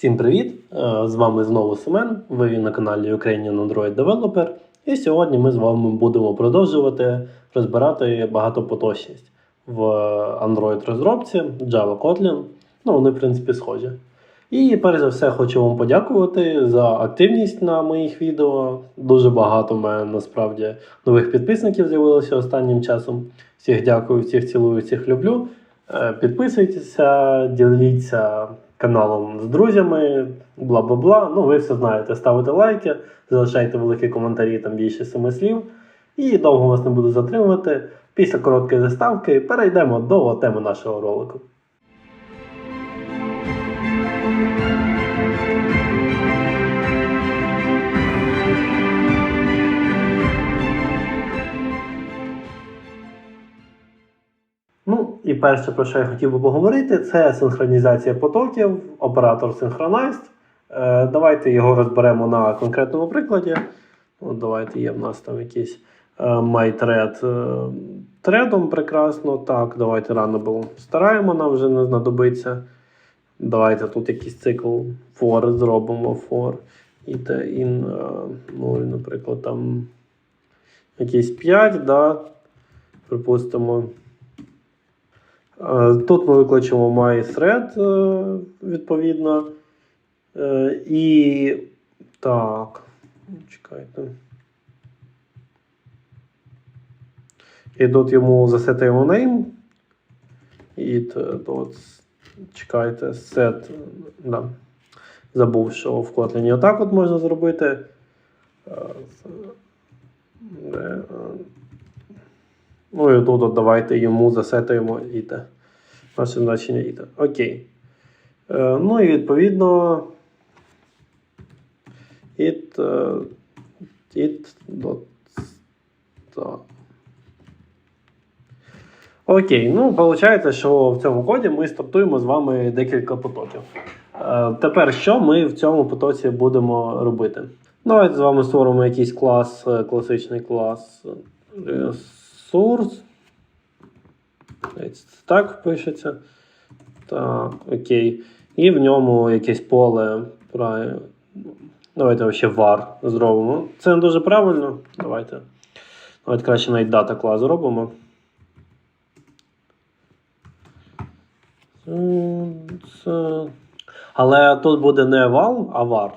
Всім привіт! Е, З вами знову Семен. Ви на каналі Ukrainian Android Developer. І сьогодні ми з вами будемо продовжувати розбирати багатопоточність в Android розробці Java Kotlin. Ну, вони, в принципі, схожі. І перш за все хочу вам подякувати за активність на моїх відео. Дуже багато в мене насправді нових підписників з'явилося останнім часом. Всіх дякую, всіх цілую, всіх люблю. Е, Підписуйтеся, діліться каналом з друзями, бла бла бла. Ну, ви все знаєте. Ставите лайки, залишайте великі коментарі, там більше семи слів. І довго вас не буду затримувати. Після короткої заставки перейдемо до теми нашого ролику. Ну, і перше, про що я хотів би поговорити, це синхронізація потоків, оператор Synchronized. Е, давайте його розберемо на конкретному прикладі. От давайте є в нас там якийсь е, MyThread тредом прекрасно. Так, давайте Runnable стараємо, нам вже не знадобиться. Давайте тут якийсь цикл for зробимо for. І те in, е, ну, наприклад, там якийсь 5, да, припустимо. Е, Тут ми викличемо MyThread, е, відповідно. Е, І так. Чекайте. І тут йому засетаємо name. І тут, чекайте, set. Да. Забув, що в Kotlin отак от можна зробити. Е, е, Ну і тут от давайте йому засетаємо іте. Наше значення іте. Окей. Е, ну і відповідно. It, е, it dot. Окей, ну виходить, що в цьому коді ми стартуємо з вами декілька потоків. Е, тепер що ми в цьому потоці будемо робити? Давайте з вами створимо якийсь клас, е, класичний клас resource. Так пишеться. Так, окей. І в ньому якесь поле. pri- Давайте ще var зробимо. Це не дуже правильно. Давайте. Давайте краще навіть дата клас зробимо. Це... Але тут буде не val, а var.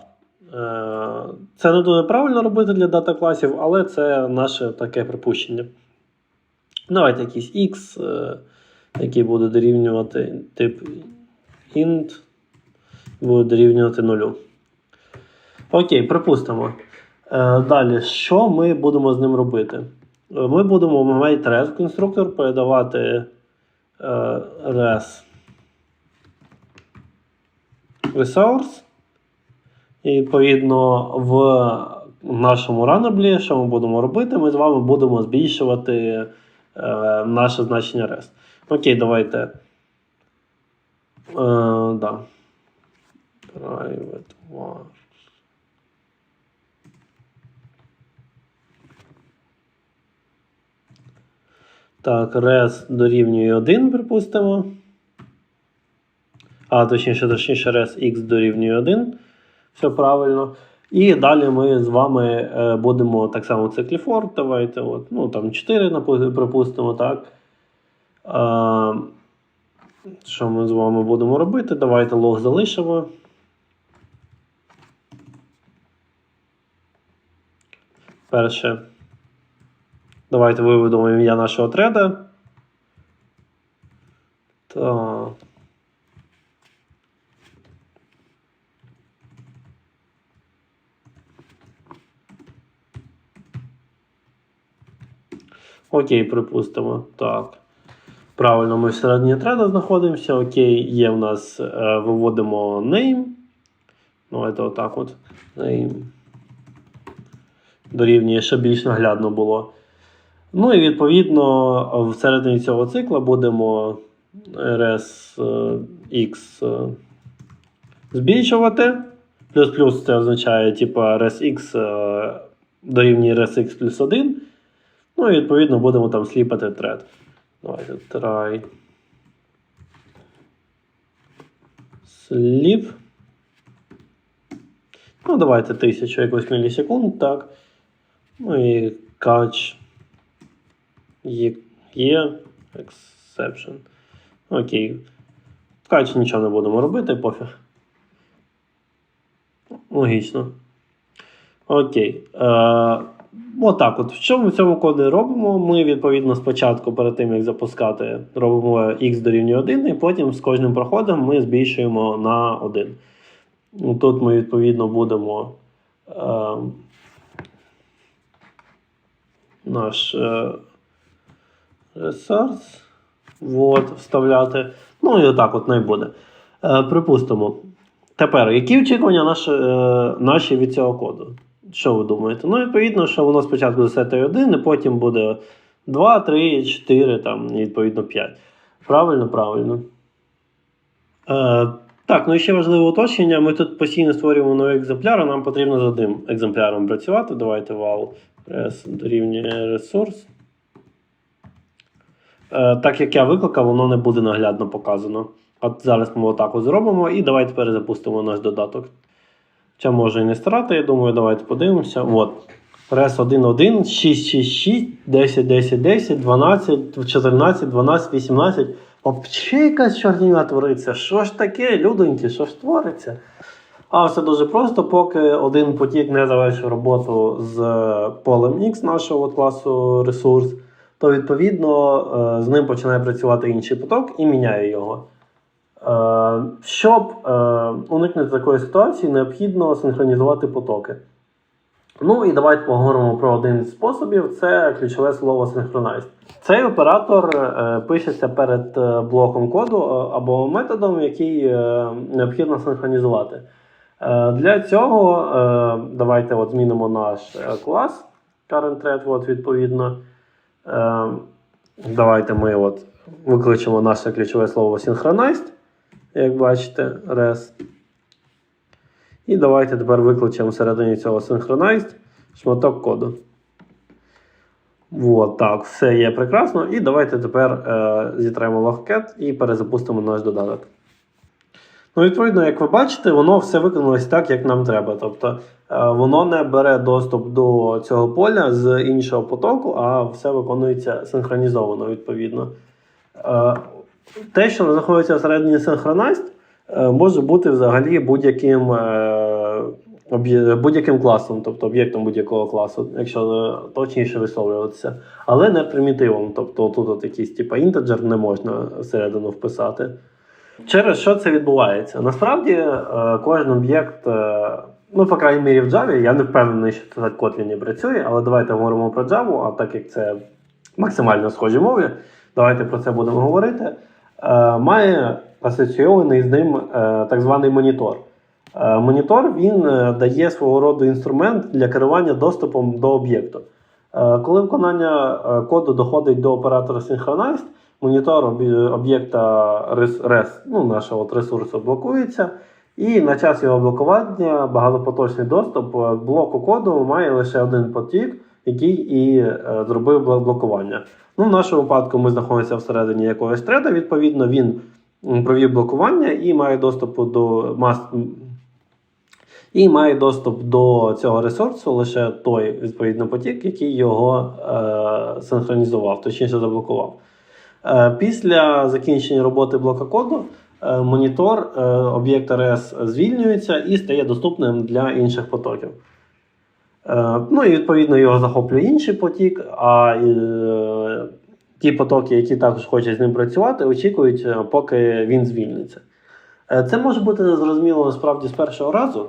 Е, Це не дуже правильно робити для дата класів, але це наше таке припущення. Давайте якийсь X, е, який буде дорівнювати тип int, буде дорівнювати нулю. Окей, припустимо. Е, Далі, що ми будемо з ним робити? Ми будемо в MateRes конструктор передавати е, res resource. І відповідно в нашому ранеблі, що ми будемо робити, ми з вами будемо збільшувати наше значення res. Окей, давайте. Е, да. Private var. Так, res дорівнює 1, припустимо. А, точніше, точніше, res x дорівнює 1. Все правильно. І далі ми з вами е, будемо так само циклі от, ну там 4, припустимо, так. Що ми з вами будемо робити? Давайте лог залишимо. Перше. Давайте виведемо ім'я нашого треда. Так. Окей, припустимо. Так. Правильно, ми всередині треда знаходимося. Окей, є в нас, е, виводимо name. Ну, це отак от. Name. Дорівнює, щоб більш наглядно було. Ну і відповідно всередині цього цикла будемо res е, е, збільшувати. Плюс-плюс це означає, типу, res x е, дорівнює res x плюс 1. Ну і відповідно будемо там сліпати тред. Давайте try. Sleep. Ну, давайте 1000 якось мілісекунд, так. Ну і catch є, є exception. Окей. Catch нічого не будемо робити, пофіг. Логічно. Окей. Е, отак от. Що ми в цьому коді робимо? Ми, відповідно, спочатку, перед тим, як запускати, робимо x дорівнює 1, і потім з кожним проходом ми збільшуємо на 1. Ну, Тут ми, відповідно, будемо е, наш е, ресурс вот, вставляти. Ну і отак от не буде. Е, припустимо. Тепер, які очікування наші, е, наші від цього коду? Що ви думаєте? Ну, відповідно, що воно спочатку засетає 1, і потім буде 2, 3, 4, там, і відповідно 5. Правильно, правильно. Е, так, ну і ще важливе уточнення. Ми тут постійно створюємо нові екземпляри, нам потрібно з одним екземпляром працювати. Давайте res дорівнює ресурс. Е, так як я викликав, воно не буде наглядно показано. От зараз ми отак от зробимо і давайте перезапустимо наш додаток. Це може і не старати, я думаю, давайте подивимося. От. Res 1.1, 666, 10, 10, 10, 12, 14, 12, 18. Взагалі якась чорніна твориться. Що ж таке, людоньки, що ж твориться? А все дуже просто, поки один потік не завершив роботу з полем X нашого класу ресурс, то відповідно е, з ним починає працювати інший поток і міняє його. Е, Щоб е, уникнути такої ситуації, необхідно синхронізувати потоки. Ну і давайте поговоримо про один з способів це ключове слово Synchronize. Цей оператор е, пишеться перед блоком коду або методом, який необхідно синхронізувати. Для цього давайте от змінимо наш клас current thread, от, відповідно. Давайте ми от викличемо наше ключове слово Synchronized, як бачите, res. І давайте тепер викличемо всередині цього Synchronized шматок коду. Вот, так, все є прекрасно. І давайте тепер е, зітремо logcat і перезапустимо наш додаток. Ну, відповідно, як ви бачите, воно все виконалось так, як нам треба. Тобто е, воно не бере доступ до цього поля з іншого потоку, а все виконується синхронізовано, відповідно. Е, те, що знаходиться всередині Synchronized, е, може бути взагалі будь-яким е, будь-яким класом, тобто об'єктом будь-якого класу, якщо е, точніше висловлюватися, але не примітивом. Тобто тут от якийсь типу інтеджер не можна всередину вписати. Через що це відбувається? Насправді кожен об'єкт, ну, по крайній мірі в Java, я не впевнений, що це так Kotlin працює, але давайте говоримо про Java, а так як це максимально схожі мови, давайте про це будемо говорити. Е, Має асоційований з ним е, так званий монітор. Е, Монітор він дає свого роду інструмент для керування доступом до об'єкту. Коли виконання коду доходить до оператора Synchronized, монітор об'єкта res, ну, нашого ресурсу блокується, і на час його блокування багатопоточний доступ блоку коду має лише один потік, який і зробив блокування. Ну, в нашому випадку ми знаходимося всередині якогось треда, відповідно, він провів блокування і має доступ до мас... і має доступ до цього ресурсу лише той відповідно потік, який його е, синхронізував, точніше заблокував. Е, Після закінчення роботи блока коду е, монітор е, об'єкта REST звільнюється і стає доступним для інших потоків. Е, Ну і відповідно його захоплює інший потік, а е, ті потоки, які також хочуть з ним працювати, очікують, е, поки він звільниться. Це може бути незрозуміло насправді з першого разу,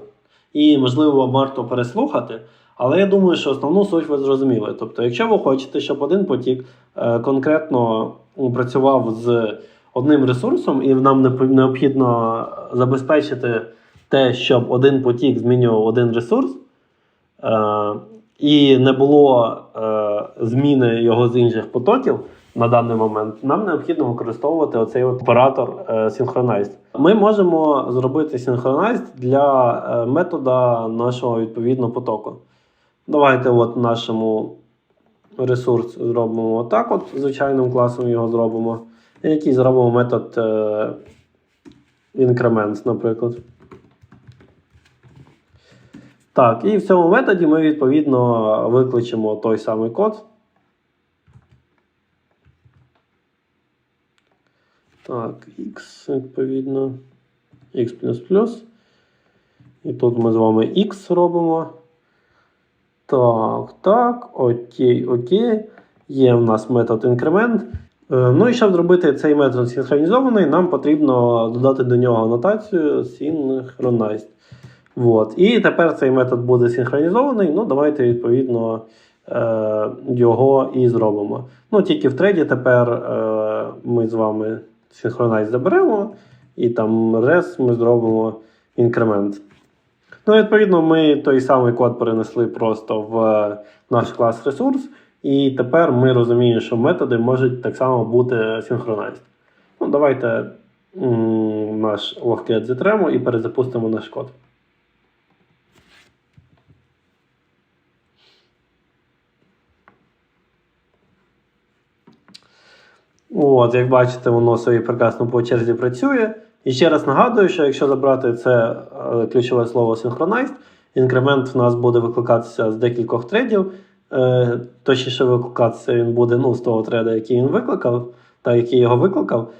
і можливо варто переслухати. Але я думаю, що основну суть ви зрозуміли. Тобто, якщо ви хочете, щоб один потік конкретно працював з одним ресурсом, і нам необхідно забезпечити те, щоб один потік змінював один ресурс, і не було е, зміни його з інших потоків на даний момент, нам необхідно використовувати оцей оператор е, Synchronize. Ми можемо зробити Synchronize для е, метода нашого відповідного потоку. Давайте от нашому ресурс зробимо отак, от звичайним класом його зробимо. Який зробимо метод е, increments, наприклад. Так, і в цьому методі ми відповідно викличемо той самий код. Так, x, відповідно, x. І тут ми з вами x робимо. Так, так, окей, окей. Є в нас метод інкремент. Е, Ну і щоб зробити цей метод синхронізований, нам потрібно додати до нього анотацію synchronized. Вот. І тепер цей метод буде синхронізований. Ну, давайте, відповідно, е, його і зробимо. Ну, тільки в треді тепер е, ми з вами синхронайз заберемо, і там res ми зробимо інкремент. Ну, відповідно, ми той самий код перенесли просто в наш клас ресурс, і тепер ми розуміємо, що методи можуть так само бути synchronized. Ну, давайте м, наш logcat зітремо і перезапустимо наш код. От, як бачите, воно собі прекрасно по черзі працює. І ще раз нагадую, що якщо забрати це е, ключове слово synchronized, інкремент в нас буде викликатися з декількох тредів. Е, точніше, викликатися він буде ну, з того треда, який він викликав, та який його викликав.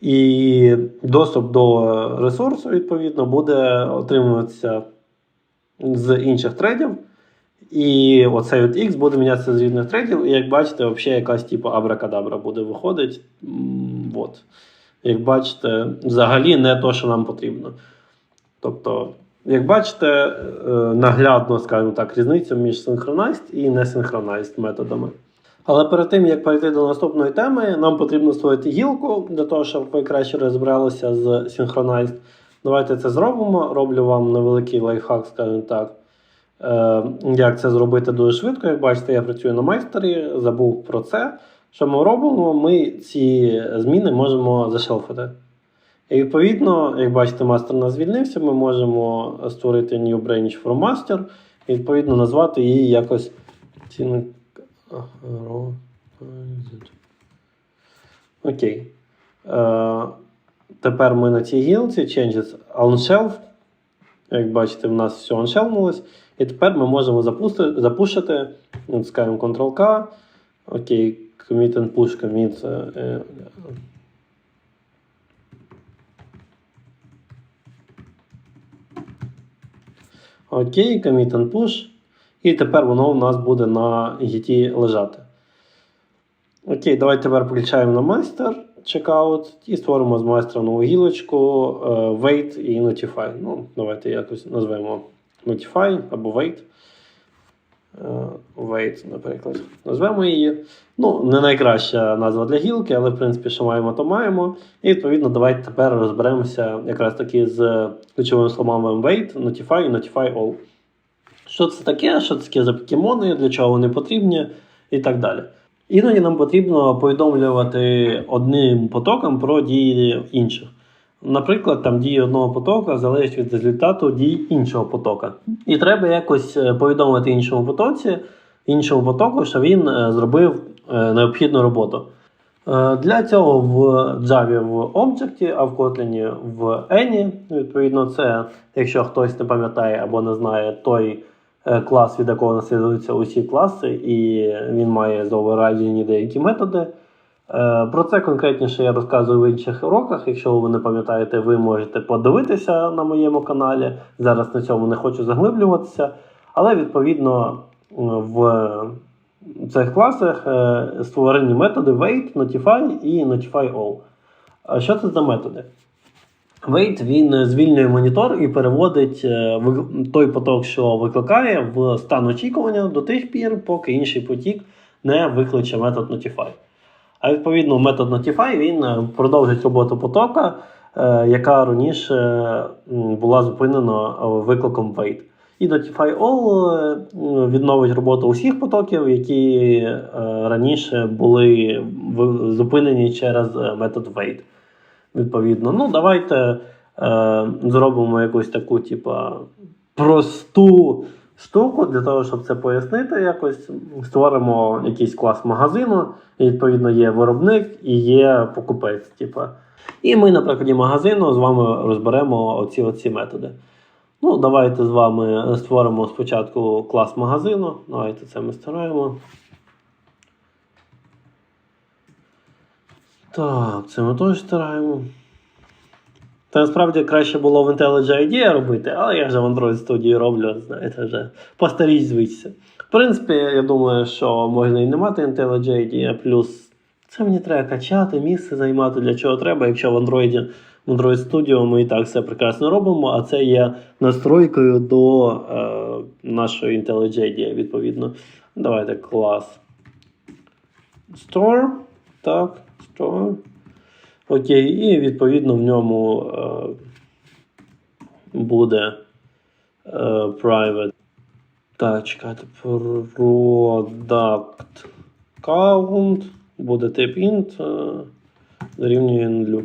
І доступ до ресурсу, відповідно, буде отримуватися з інших тредів. І оцей от X буде мінятися з різних тредів. І як бачите, взагалі якась типу абракадабра буде виходить. М, От. Як бачите, взагалі не то, що нам потрібно. Тобто, як бачите, е, наглядно, скажімо так, різниця між synchronized і не-synchronized методами. Але перед тим, як перейти до наступної теми, нам потрібно створити гілку для того, щоб ви краще розібралися з synchronized. Давайте це зробимо. Роблю вам невеликий лайфхак, скажімо так. Е, Як це зробити дуже швидко. Як бачите, я працюю на майстері, забув про це. Що ми робимо? Ми ці зміни можемо зашелфити. І відповідно, як бачите, мастер нас звільнився, ми можемо створити new branch from master і відповідно назвати її якось цінник. Окей. Е, тепер ми на цій гілці changes unshelf. Як бачите, в нас все unshellнулось. І тепер ми можемо запусти, запушити, от, Ctrl-K. Окей, commit and push, commit. е, Окей, commit and push. І тепер воно у нас буде на гіті лежати. Окей, давайте тепер включаємо на майстер checkout і створимо з майстра нову гілочку е, wait і notify. Ну, давайте якось назвемо notify або wait. Е, Wait, наприклад. Назвемо її. Ну, не найкраща назва для гілки, але в принципі, що маємо, то маємо. І відповідно, давайте тепер розберемося якраз таки з ключовими словами wait, notify і notify all. Що це таке, що це таке за покемони, для чого вони потрібні і так далі. Іноді нам потрібно повідомлювати одним потоком про дії інших. Наприклад, там дії одного потока залежать від результату дій іншого потока. І треба якось е, повідомити іншому потоці, іншому потоку, що він е, зробив е, необхідну роботу. Для цього в Java в Object, а в Kotlin в Any. Відповідно, це, якщо хтось не пам'ятає або не знає той клас, від якого наслідуються усі класи, і він має заоверайджені деякі методи. Е, Про це конкретніше я розказую в інших уроках. Якщо ви не пам'ятаєте, ви можете подивитися на моєму каналі. Зараз на цьому не хочу заглиблюватися. Але відповідно в цих класах е, створені методи wait, notify і notify all. Що це за методи? Wait він звільнює монітор і переводить е, той поток, що викликає, в стан очікування до тих пір, поки інший потік не викличе метод notify. А відповідно, метод Notify він е, продовжить роботу потока, е, яка раніше була зупинена е, викликом wait. І Notify All відновить роботу усіх потоків, які раніше були зупинені через метод wait. Відповідно, ну давайте е, зробимо якусь таку, типа, просту штуку для того, щоб це пояснити якось. Створимо якийсь клас магазину, і відповідно є виробник і є покупець. Типа. І ми на прикладі магазину з вами розберемо оці, оці методи. Ну, давайте з вами створимо спочатку клас магазину. Давайте це ми стараємо. Так, це ми теж стараємо. Та насправді краще було в IntelliJ IDEA робити, але я вже в Android Studio роблю, знаєте, вже по старій звичці. В принципі, я думаю, що можна і не мати IntelliJ IDEA, плюс це мені треба качати, місце займати, для чого треба, якщо в Android, в Android Studio ми і так все прекрасно робимо, а це є настройкою до е, нашої IntelliJ IDEA, відповідно. Давайте клас. Store. Так, Store. Окей, і відповідно в ньому е, буде е, private. Так, чекайте, product count. Буде тип int е, дорівнює нулю.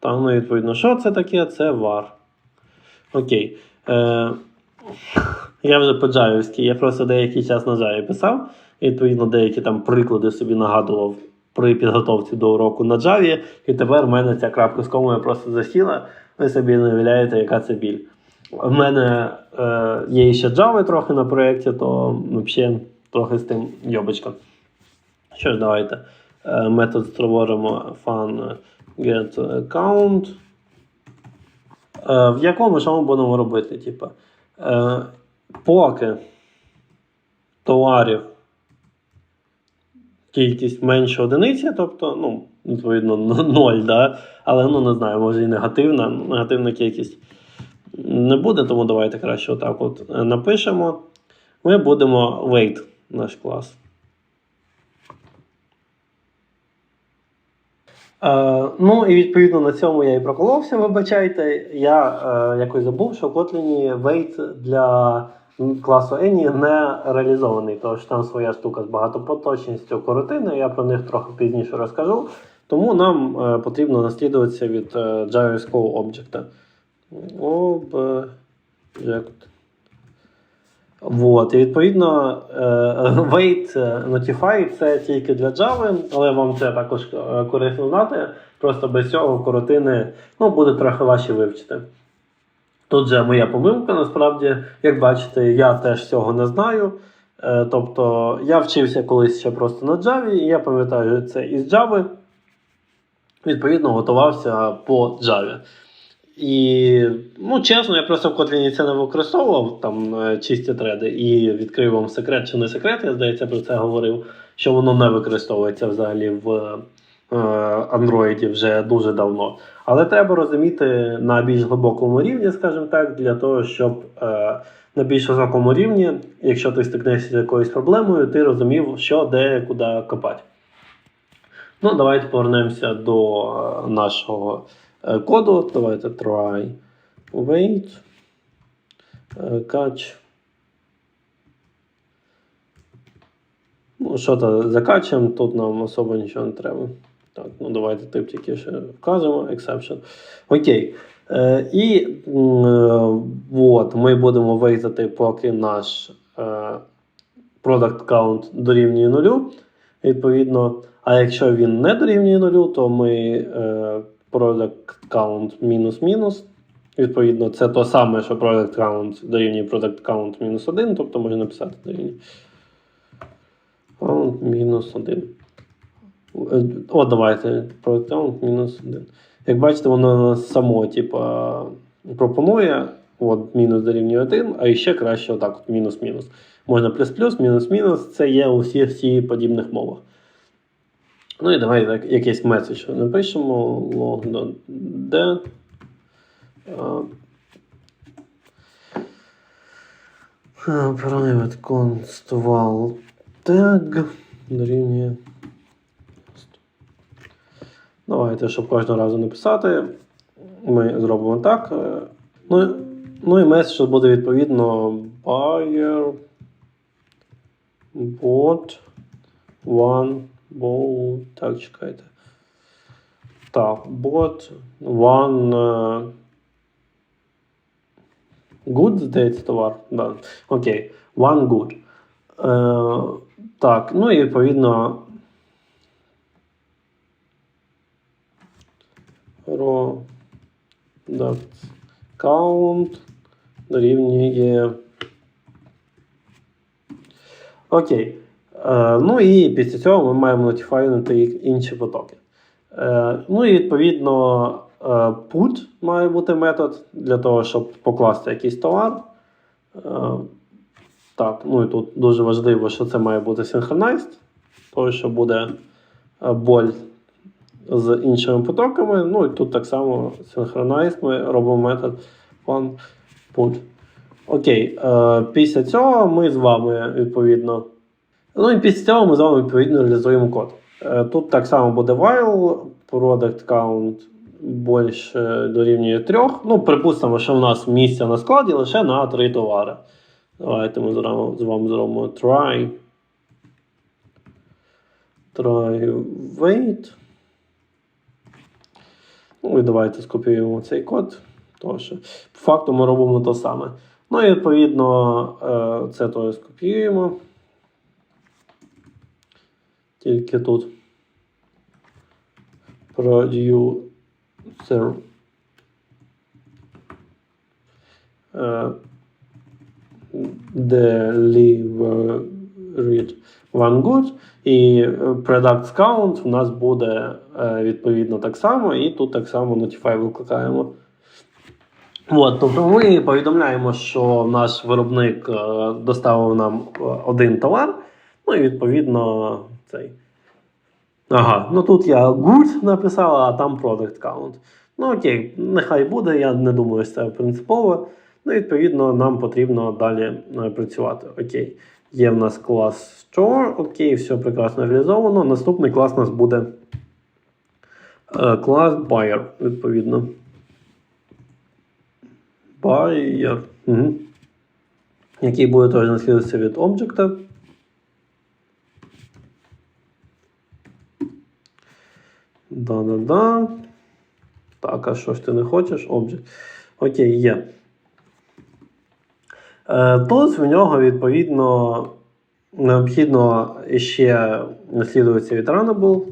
Так, ну відповідно, що це таке? Це var. Окей. Е, я вже по джавівськи, я просто деякий час на Java писав. І, відповідно, деякі там приклади собі нагадував при підготовці до уроку на Java, і тепер в мене ця крапка з комою просто засіла. Ви собі не уявляєте, яка це біль. У мене е, є ще Java трохи на проєкті, то взагалі трохи з тим йобочка. Що ж, давайте. Е, метод створимо fun get count. Е, в якому що ми будемо робити? Типа, е, поки товарів кількість менше одиниці, тобто, ну, відповідно, 0, да? але ну не знаю, може і негативна. Негативна кількість не буде, тому давайте краще отак от е, напишемо. Ми будемо wait наш клас. Е, ну і відповідно на цьому я і проколовся, вибачайте. Я е, якось забув, що в Kotlin wait для класу Any не реалізований, тому що там своя штука з багатопоточністю коротини, я про них трохи пізніше розкажу. Тому нам е, потрібно наслідуватися від е, джавівського об'єкта. Object. Вот. І відповідно е, wait е, notify це тільки для Java, але вам це також е, корисно знати. Просто без цього коротини ну, буде трохи важче вивчити. Тут же моя помилка, насправді, як бачите, я теж цього не знаю. Е, Тобто я вчився колись ще просто на Java, і я пам'ятаю це із Java. Відповідно, готувався по Java. І, ну, чесно, я просто в Kotlin це не використовував там е, чисті треди і відкрив вам секрет чи не секрет, я здається, про це говорив, що воно не використовується взагалі в Android вже дуже давно. Але треба розуміти на більш глибокому рівні, скажімо так, для того, щоб е, на більш високому рівні, якщо ти стикнешся з якоюсь проблемою, ти розумів, що де, куди копати. Ну, давайте повернемося до е, нашого е, коду. Давайте try wait е, catch. Ну, що то закачуємо, тут нам особо нічого не треба. Так, ну давайте тип тільки ще вказуємо, exception. Окей. Е, і е, от, ми будемо виїздити, поки наш е, product count дорівнює нулю. Відповідно, а якщо він не дорівнює нулю, то ми е, product count мінус-мінус. Відповідно, це то саме, що product count дорівнює product count мінус 1, тобто можна написати дорівнює count мінус 1. Е, О, давайте. Count мінус 1. Як бачите, воно само типа, пропонує. От, мінус дорівнює 1, а ще краще отак, от, мінус-мінус. Можна плюс-плюс, мінус-мінус. Це є у всіх всіх подібних мовах. Ну і давай так, якийсь меседж напишемо. log.d. Private const val tag дорівнює. Давайте, щоб кожного разу написати, ми зробимо так. Е, Ну, ну і меседж буде відповідно buyer bot one ball. Так, чекайте. Так, bot one е, good, здається, товар. Да. Окей. One good. Е, так, ну і відповідно. Product count дорівнює. Окей. Е, ну і після цього ми маємо їх інші потоки. Е, ну і відповідно е, put має бути метод для того, щоб покласти якийсь товар. Так, ну і тут дуже важливо, що це має бути synchronized, тому що буде боль з іншими потоками. Ну і тут так само synchronized ми робимо метод on put. Окей, е, після цього ми з вами відповідно. Ну і після цього ми з вами відповідно реалізуємо код. Е, Тут так само буде while, product count більше дорівнює 3. Ну, припустимо, що в нас місця на складі лише на 3 товари. Давайте ми з вами зробимо try. Try wait. Ну і давайте скопіюємо цей код. Тому що по факту ми робимо те саме. Ну і відповідно е, це то скопіюємо. Тільки тут. Producer. Е, Delivered one good. І е, product count у нас буде е, відповідно так само, і тут так само notify викликаємо. От, тобто ми повідомляємо, що наш виробник е, доставив нам один товар, ну і відповідно цей. Ага, ну тут я good написала, а там product count. Ну окей, нехай буде, я не думаю, що це принципово. Ну, відповідно, нам потрібно далі працювати. Окей. Є в нас клас Store, окей, все прекрасно реалізовано. Наступний клас у нас буде е, клас Buyer, відповідно. Buyer. Угу. Який буде теж наслідуватися від об'єкта. Да-да-да. Так, а що ж ти не хочеш? Об'єкт. Окей, є. Е, Тут в нього, відповідно, необхідно ще наслідуватися від Runnable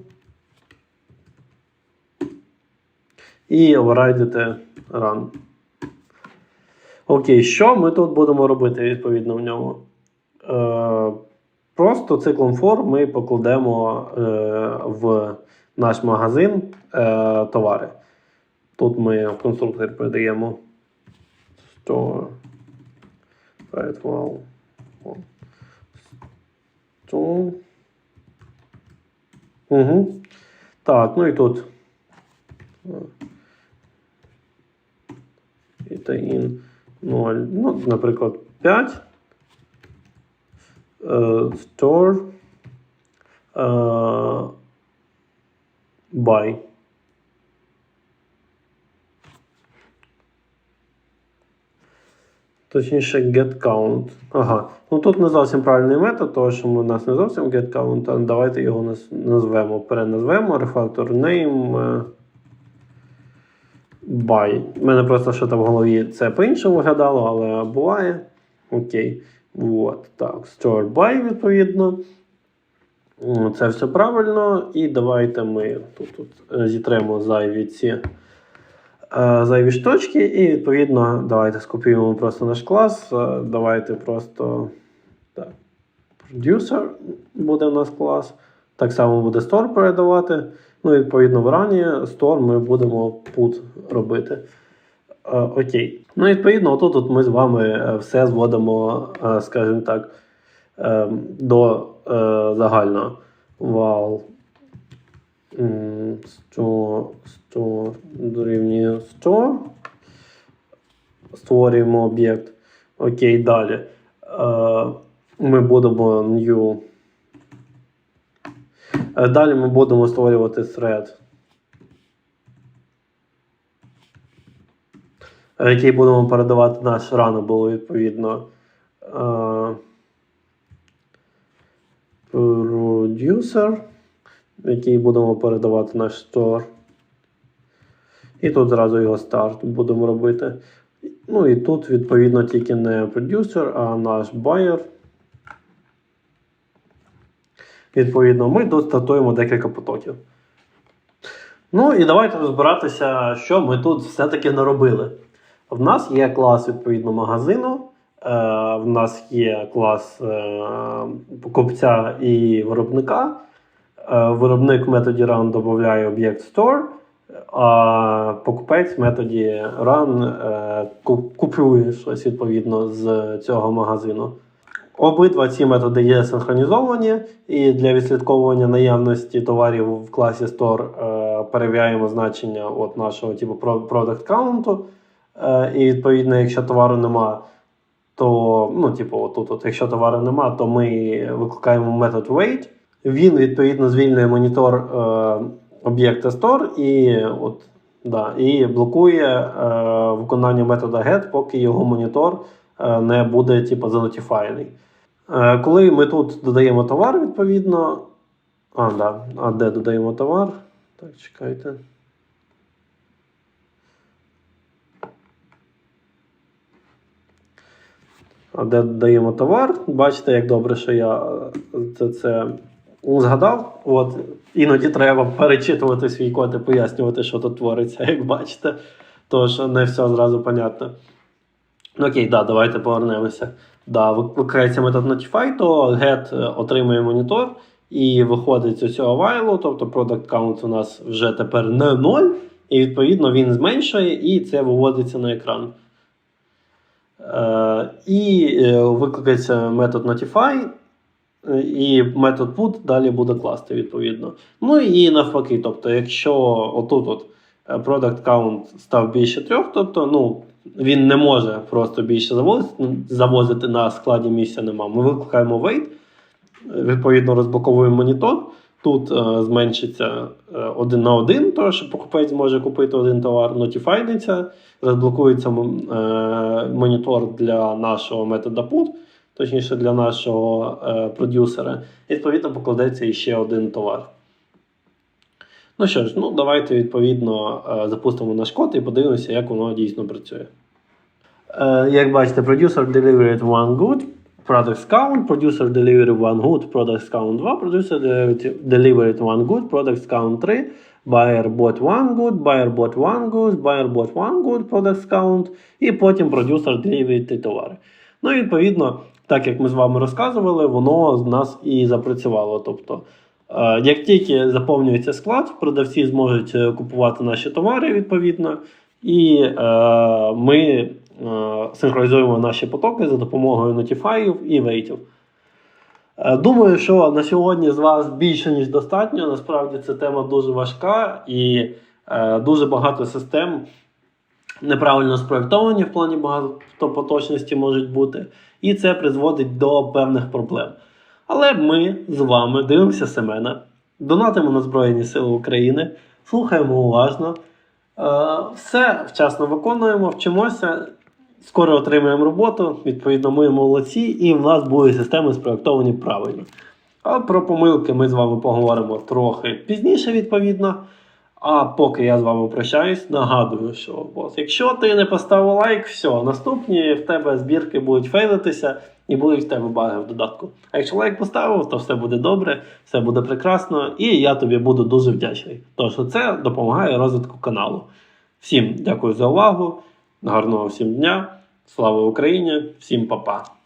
і override run. Окей, що ми тут будемо робити відповідно в ньому? Е, Просто циклом for ми покладемо е, в наш магазин е, товари. Тут ми в конструкторі передаємо store right wow. Store. Угу. Так, ну і тут. І та in 0. Ну, наприклад, 5. Е, store. Е, buy. Точніше, get count. Ага. Ну тут не зовсім правильний метод, тому що у нас не зовсім get count, а давайте його назвемо, переназвемо refactor name е, by. У мене просто що там в голові це по-іншому виглядало, але буває. Окей. От, так, store by, відповідно. Це все правильно. І давайте ми тут, зітремо зайві ці зайві штучки, і відповідно давайте скопіюємо просто наш клас. Е, Давайте просто так, producer буде у нас клас. Так само буде store передавати. Ну, відповідно, в рані store ми будемо put робити. Е, окей. Ну, відповідно, отут от ми з вами е, все зводимо, е, скажімо так, е, до е, загального. Вал. М, Store дорівнює store. Створюємо об'єкт. Окей, далі. Е, Ми будемо new. Е, Далі ми будемо створювати thread. е, Який будемо передавати наш runnable, відповідно. Е, Producer, який будемо передавати наш store. І тут зразу його старт будемо робити. Ну і тут, відповідно, тільки не продюсер, а наш buyer. Відповідно, ми тут стартуємо декілька потоків. Ну і давайте розбиратися, що ми тут все-таки наробили. В нас є клас відповідно магазину, е, в нас є клас е, покупця і виробника. Е, Виробник в методі run додає об'єкт store, а покупець в методі run е, купує щось відповідно з цього магазину. Обидва ці методи є синхронізовані, і для відслідковування наявності товарів в класі Store е, перевіряємо значення от нашого типу product count. Е, і відповідно, якщо товару нема, то ну, типу, отут, от, якщо товару нема, то ми викликаємо метод wait. Він відповідно звільнює монітор об'єкта store і, от, да, і блокує е, виконання метода get, поки його монітор е, не буде типу, занотіфайний. Е, коли ми тут додаємо товар, відповідно. А, да. а де додаємо товар? Так, чекайте. А де додаємо товар? Бачите, як добре, що я е, це, це згадав. От, іноді треба перечитувати свій код і пояснювати, що тут твориться, як бачите. Тож не все зразу понятно. Ну, Окей, да, давайте повернемося. Да, викликається метод Notify, то get е, отримує монітор і виходить з цього вайлу, тобто product count у нас вже тепер не 0, і відповідно він зменшує, і це виводиться на екран. Е, і е, викликається метод Notify, і метод put далі буде класти відповідно. Ну і навпаки, тобто, якщо отут от е, product count став більше трьох, тобто ну, він не може просто більше завозити, завозити на складі місця нема. Ми викликаємо wait, відповідно розблоковуємо монітор. Тут е, зменшиться е, один на один, тому що покупець може купити один товар, нотіфайниться, розблокується е, монітор для нашого метода put, точніше для нашого е, продюсера. І відповідно покладеться іще один товар. Ну що ж, ну давайте відповідно е, запустимо наш код і подивимося, як воно дійсно працює. Е, Як бачите, producer delivered one good, products count, producer delivered one good, products count 2, producer delivered- one good, products count 3, buyer bought one good, buyer bought one good, buyer bought one good, products count, і потім producer delivered ті товари. Ну і відповідно, так як ми з вами розказували, воно з нас і запрацювало. Тобто, е, як тільки заповнюється склад, продавці зможуть е, купувати наші товари відповідно, і е, ми синхронізуємо наші потоки за допомогою нотіфаїв і вейтів. Думаю, що на сьогодні з вас більше ніж достатньо. Насправді це тема дуже важка і дуже багато систем неправильно спроєктовані в плані багатопоточності можуть бути, і це призводить до певних проблем. Але ми з вами дивимося Семена, донатимо на Збройні Сили України, слухаємо уважно, е, все вчасно виконуємо, вчимося. Скоро отримаємо роботу, відповідно, ми молодці, і в нас будуть системи спроєктовані правильно. А про помилки ми з вами поговоримо трохи пізніше, відповідно. А поки я з вами прощаюсь, нагадую, що бос, якщо ти не поставив лайк, все, наступні в тебе збірки будуть фейлитися і будуть в тебе баги в додатку. А якщо лайк поставив, то все буде добре, все буде прекрасно, і я тобі буду дуже вдячний. Тому що це допомагає розвитку каналу. Всім дякую за увагу, гарного всім дня, слава Україні, всім па-па.